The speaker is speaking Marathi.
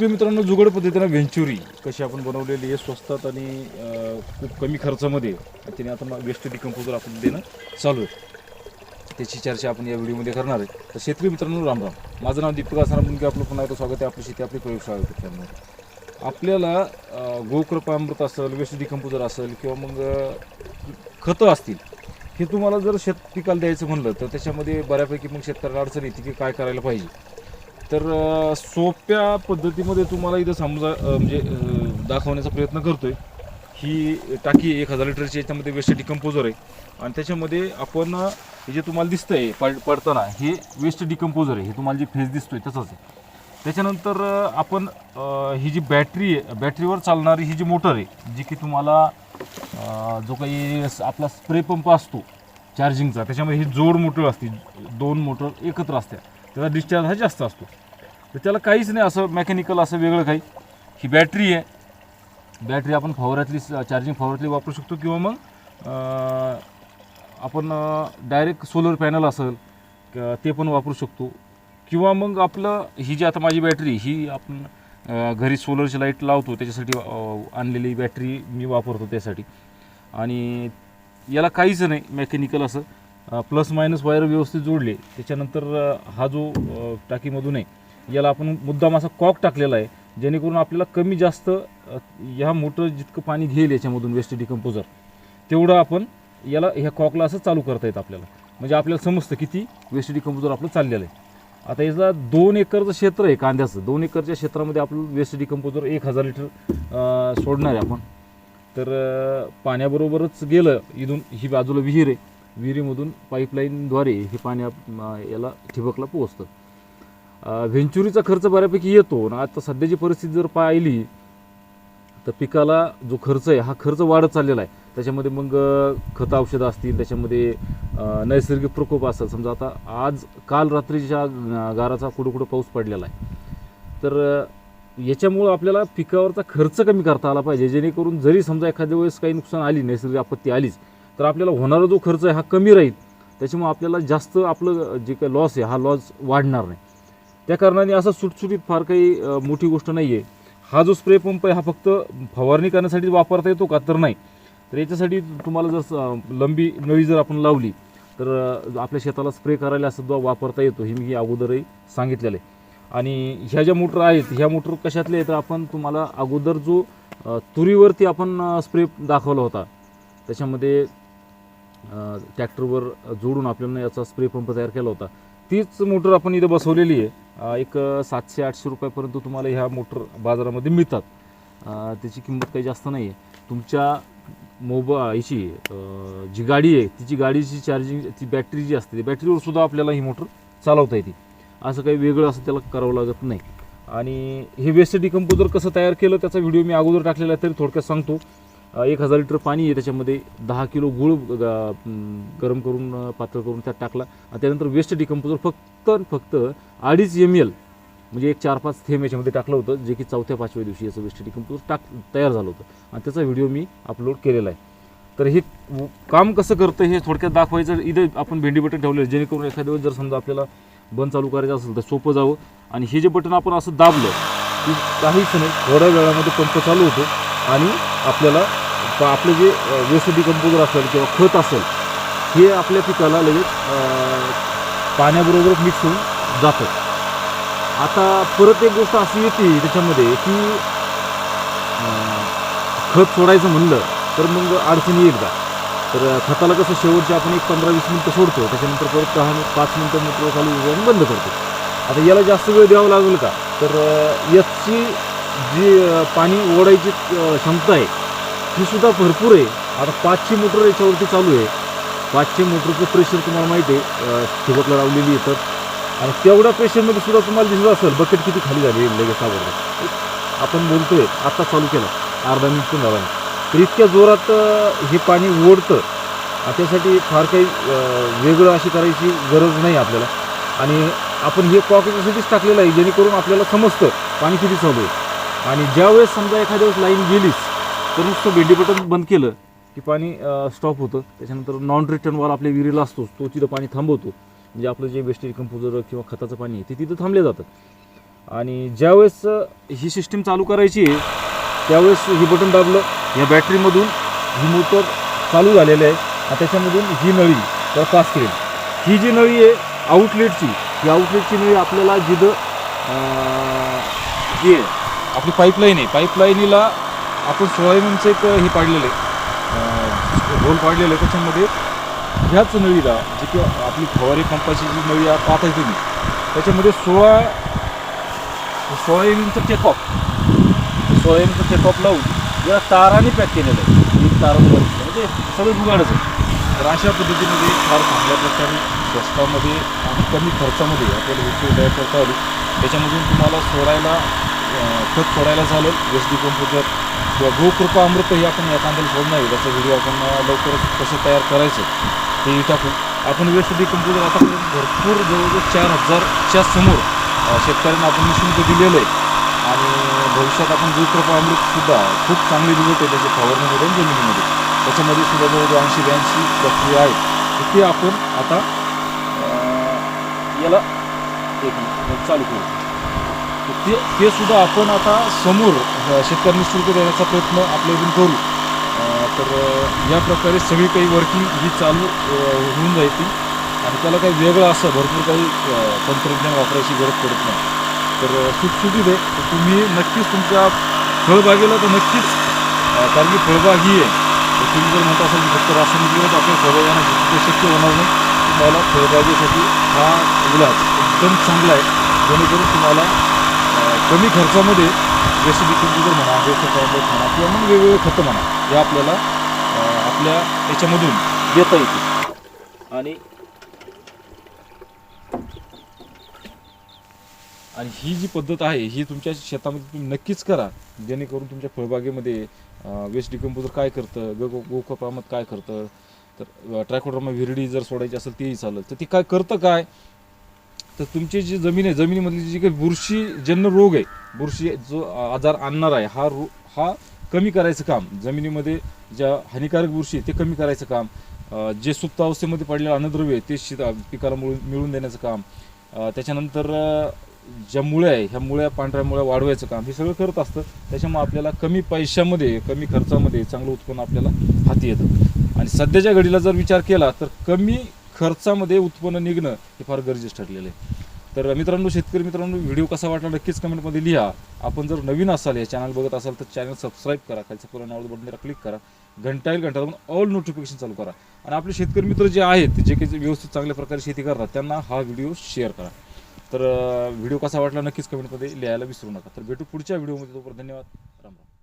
मित्रांनो जुगड पद्धतीनं व्हेंचुरी कशी आपण बनवलेली आहे स्वस्तात आणि खूप कमी खर्चामध्ये त्याने आता वेस्ट डिकम्पोजर आपण देणं चालू आहे. त्याची चर्चा आपण या व्हिडिओमध्ये करणार आहे. तर शेतकरी मित्रांनो राम राम. माझं नाव दीपक असणार आपलं पुन्हा एकदा स्वागत आहे. आपली शेती आपली प्रयोगशाळा मित्रांनो. आपल्याला अं, गोकृपामृत असेल वेस्ट डिकम्पोजर असेल किंवा मग खतं असतील हे तुम्हाला जर शेत पिकाला द्यायचं म्हणलं तर त्याच्यामध्ये बऱ्यापैकी मग शेतकऱ्याला अडचण येते की काय करायला पाहिजे. तर सोप्या पद्धतीमध्ये तुम्हाला इथं समजा म्हणजे दाखवण्याचा प्रयत्न करतोय. ही टाकी एक हजार लिटरची याच्यामध्ये वेस्ट डिकम्पोजर आहे. आणि त्याच्यामध्ये आपण हे जे तुम्हाला दिसतंय पड पडताना हे वेस्ट डिकम्पोजर आहे. हे तुम्हाला जे फेस दिसतोय तसंच आहे. त्याच्यानंतर आपण ही जी बॅटरी आहे बॅटरीवर चालणारी ही जी मोटर आहे जी की तुम्हाला जो काही आपला स्प्रे पंप असतो चार्जिंगचा त्याच्यामध्ये ही जोड मोटर असते. दोन मोटर एकत्र असतात. त्याचा डिस्चार्ज हा जास्त असतो. तर त्याला काहीच नाही असं मेकॅनिकल असं वेगळं काही. ही बॅटरी आहे. बॅटरी आपण फवाऱ्यातली चार्जिंग फवाऱ्यातली वापरू शकतो किंवा मग आपण डायरेक्ट सोलर पॅनल असेल ते पण वापरू शकतो. किंवा मग आपलं ही जी आता माझी बॅटरी ही आपण घरी सोलरची लाइट लावतो त्याच्यासाठी आणलेली बॅटरी मी वापरतो त्यासाठी. आणि याला काहीच नाही मेकॅनिकल असं. प्लस मायनस वायर व्यवस्थित जोडले त्याच्यानंतर हा जो टाकीमधून आहे याला आपण मुद्दाम असा कॉक टाकलेला आहे जेणेकरून आपल्याला कमी जास्त ह्या मोटर जितकं पाणी घेईल याच्यामधून वेस्ट डिकम्पोजर तेवढं आपण याला ह्या कॉकला असं चालू करता येतं आपल्याला. म्हणजे आपल्याला समजतं किती वेस्ट डिकम्पोजर आपलं चाललेलं आहे. आता याचा दोन एकरचं क्षेत्र आहे कांद्याचं. दोन एकरच्या क्षेत्रामध्ये आपलं वेस्ट डिकम्पोजर एक हजार लिटर सोडणार आहे आपण. तर पाण्याबरोबरच गेलं इथून ही बाजूला विहीर आहे. विहिरीमधून पाईपलाईनद्वारे हे पाणी आप- याला ठिबकला पोहोचतं. व्हेंचुरीचा खर्च बऱ्यापैकी येतो आणि आता सध्याची परिस्थिती जर पाहिली तर पिकाला जो खर्च आहे हा खर्च वाढत चाललेला आहे. त्याच्यामध्ये मग खतं औषधं असतील त्याच्यामध्ये नैसर्गिक प्रकोप असेल. समजा आता आज काल रात्रीच्या गाराचा कुठं कुठं पाऊस पडलेला आहे. तर याच्यामुळं आपल्याला पिकावरचा खर्च कमी करता आला पाहिजे. जेणेकरून जरी समजा एखाद्या वेळेस काही नुकसान आली नैसर्गिक आपत्ती आलीच तर आपल्याला होणारा जो खर्च आहे हा कमी राहील. त्याच्यामुळे आपल्याला जास्त आपलं जे काही लॉस आहे हा लॉस वाढणार नाही. त्या कारणाने असं सुटसुटीत फार काही मोठी गोष्ट नाही आहे हा जो स्प्रे पंप आहे हा फक्त फवारणी करण्यासाठी वापरता येतो का तर नाही. तर याच्यासाठी तुम्हाला जर लंबी नळी जर आपण लावली तर आपल्या शेताला स्प्रे करायला सुद्धा वापरता येतो हे मी अगोदरही सांगितलेलं आहे. आणि ह्या ज्या मोटर आहेत ह्या मोटर कशातल्या आहेत तर आपण तुम्हाला अगोदर जो तुरीवरती आपण स्प्रे दाखवला होता त्याच्यामध्ये ट्रॅक्टरवर जोडून आपल्याला याचा स्प्रे पंप तयार केला होता. तीच मोटर आपण इथं बसवलेली आहे. एक सातशे आठशे रुपयापर्यंत तुम्हाला ह्या मोटर बाजारामध्ये मिळतात. त्याची किंमत काही जास्त नाही आहे तुमच्या मोबा याची जी गाडी आहे तिची गाडीची चार्जिंग ती बॅटरी जी असते ती बॅटरीवर सुद्धा आपल्याला ही मोटर चालवता येते. असं काही वेगळं असं त्याला करावं लागत नाही. आणि हे वेस्ट डिकम्पोजर कसं तयार केलं त्याचा व्हिडिओ मी अगोदर टाकलेला आहे तरी थोडक्यात सांगतो. एक हजार लिटर पाणी आहे त्याच्यामध्ये दहा किलो गुळ ग- गरम करून पात्र पातळ करून त्यात टाकला. आणि त्यानंतर वेस्ट डिकम्पोजर फक्त फक्त अडीच एम एल म्हणजे एक चार पाच थेंब याच्यामध्ये टाकलं होतं जे की चौथ्या पाचव्या दिवशी याचं वेस्ट डिकम्पोजर टाक तयार झालं होतं. आणि त्याचा व्हिडिओ मी अपलोड केलेला आहे. तर हे काम कसं करतं हे थोडक्यात दाखवायचं. इथे आपण भेंडी बटन ठेवलेलं जेणेकरून एखाद्या वेळेस जर समजा आपल्याला बंद चालू करायचं असेल तर सोपं जावं. आणि हे जे बटन आपण असं दाबलं की काहीच नाही थोड्या वेळामध्ये पंप चालू होतो आणि आपल्याला प- आपलं जे वेस्ट डिकम्पोजर असेल किंवा खत असेल हे आपल्या पिकाला लगेच पाण्याबरोबर मिक्स होऊन जातं. आता परत एक गोष्ट अशी येते त्याच्यामध्ये की खत सोडायचं म्हणलं तर मग अडचणी येईल का तर खताला कसं शेवटचे आपण एक पंधरा वीस मिनटं सोडतो त्याच्यानंतर परत दहा मिनिट पाच मिनटं मोटर चालू होतो आणि बंद करतो. आता याला जास्त वेळ द्यावा लागेल का? तर याची जी पाणी ओढायची क्षमता आहे ही सुद्धा भरपूर आहे. आता पाचशे मोटर याच्यावरती चालू आहे. पाचशे मोटरचं प्रेशर तुम्हाला माहिती आहे. ठिबकला लावलेली येतात आणि तेवढ्या प्रेशरमध्ये सुद्धा तुम्हाला दिसत असेल बकेट किती खाली झाली लगेच आवडलं आपण बोलतोय आत्ता चालू केलं. अर्धा मिनिट पण झाला नाही. तर इतक्या जोरात हे पाणी ओढतं. त्यासाठी फार काही वेगळं अशी करायची गरज नाही आपल्याला. आणि आपण हे कॉक याच्यासाठीच टाकलेलं आहे जेणेकरून आपल्याला समजतं पाणी किती चालू आहे. आणि ज्यावेळेस समजा एखाद्या वेळेस लाईन गेलीच तर नुसतं भेंडी बटन बंद केलं की पाणी स्टॉप होतं. त्याच्यानंतर नॉन रिटर्न वॉल आपल्या विहिरीला असतोच तो तिथं पाणी थांबवतो. म्हणजे आपलं जे वेस्टेज कंपोजर किंवा खताचं पाणी आहे ते तिथं थांबले जातं आणि ज्यावेळेस ही सिस्टीम चालू करायची आहे त्यावेळेस हे बटन दाबलं या बॅटरीमधून ही मोटर चालू झालेली आहे. आणि त्याच्यामधून ही नळी तर पास करेल ही जी नळी आहे आउटलेटची ही आउटलेटची नळी आपल्याला जिथं जी आहे आपली पाईपलाईन आहे. पाईपलाईनीला आपण सोळा एमचं एक हे पाडलेलं आहे. होल पाडलेलं आहे त्याच्यामध्ये. ह्याच नळीला जी की आपली फवारी पंपाची जी नळी आहे, पाहताय तुम्ही त्याच्यामध्ये सोळा सोळा एम एमचं टेकऑफ सोळा एमचं टेकऑफ लावून या ताराने पॅक केलेलं आहे. एक तारा म्हणजे सगळं जुगाडच आहे. तर अशा पद्धतीमध्ये फार चांगल्या प्रकारे स्वस्तामध्ये आणि कमी खर्चामध्ये आपल्याला वस्तू तयार करता आली. त्याच्यामधून तुम्हाला सोडायला खत सोडायला चालेल. एस डी कम्प्युटर किंवा गोकृपा अमृत हे आपण या कांद्याला सोडणार आहे त्याचा व्हिडिओ आपण लवकरच कसं तयार करायचं ते टाकू आपण वेस्ट डी कम्प्युटर आतापर्यंत भरपूर जवळजवळ चार हजारच्या समोर शेतकऱ्यांना आपण निशुल्क दिलेलं आहे. आणि भविष्यात आपण गोकृपा अमृतसुद्धा खूप चांगले रिझल्ट आहे त्याच्या फवारणीमध्ये आणि जमिनीमध्ये. त्याच्यामध्ये सुद्धा जवळजवळ ऐंशी ब्याऐंशी प्रक्रिया आहे. ती ते आपण आता याला एक चालू करू. ते ते सुद्धा आपण आता समोर अं, शेतकऱ्यांनी शुल्क देण्याचा प्रयत्न आपल्याकडून करू. तर या प्रकारे सगळी काही वर्किंग ही चालू होऊन जायची. आणि त्याला काही वेगळं असं भरपूर काही तंत्रज्ञान वापरायची गरज पडत नाही. तर सुटसुटीत आहे तर तुम्ही नक्कीच तुमच्या फळबागेला तर नक्कीच कारण की फळबाग ही आहे. तर तुम्ही जर म्हणत असाल की फक्त रासायनिक दिवस आपल्या फळबागांना शक्य होणार नाही तुम्हाला फळबागेसाठी हा इलाज एकदम चांगला आहे. जेणेकरून तुम्हाला कमी खर्चामध्ये रेसिपी जर म्हणा बेस्ट टॉयलेट म्हणा किंवा मग वेगवेगळे खतं म्हणा हे आपल्याला आपल्या याच्यामधून देता येते. आणि आणि ही जी पद्धत आहे ही तुमच्या शेतामध्ये तुम्ही नक्कीच करा. जेणेकरून तुमच्या फळबागेमध्ये वेस्ट डिकम्पोजर काय करतं ग गो काय करतं. तर ट्रॅकोड्रामा विरडी जर सोडायची असेल तेही चालेल. तर ती काय करतं काय? तर तुमची जी जमीन आहे जमिनीमधली जी काही बुरशीजन्य रोग आहे बुरशी जो आजार आणणार आहे हा रो हा कमी करायचं काम जमिनीमध्ये ज्या हानिकारक बुरशी आहे ते कमी करायचं काम जे सुप्त अवस्थेमध्ये पडलेलं अन्नद्रव्य आहे ते शिता पिकाला मिळून मिळून देण्याचं काम त्याच्यानंतर ज्या मुळ्या आहे ह्या मुळ्या पांढऱ्या मुळ्या वाढवायचं काम हे सगळं करत असतं त्याच्यामुळे आपल्याला कमी पैशामध्ये कमी खर्चामध्ये चांगलं उत्पन्न आपल्याला हाती येतं. आणि सध्याच्या घडीला जर विचार केला तर कमी खर्चामध्ये उत्पन्न निघणं हे फार गरजेचं ठरलेलं आहे. तर मित्रांनो शेतकरी मित्रांनो व्हिडिओ कसा वाटला नक्कीच कमेंटमध्ये लिहा. आपण जर नवीन असाल या चॅनल बघत असाल तर चॅनल सबस्क्राईब करा खालचं पूर्ण नाव बटनला क्लिक करा. घंटा येईल घंटा ऑल नोटिफिकेशन चालू करा. आणि आपले शेतकरी मित्र जे आहेत जे काही व्यवस्थित चांगल्या प्रकारे शेती करतात त्यांना हा व्हिडिओ शेअर करा. तर व्हिडिओ कसा वाटला नक्कीच कमेंटमध्ये लिहायला विसरू नका. तर भेटू पुढच्या व्हिडिओमध्ये तोपर्यंत धन्यवाद. राम राम.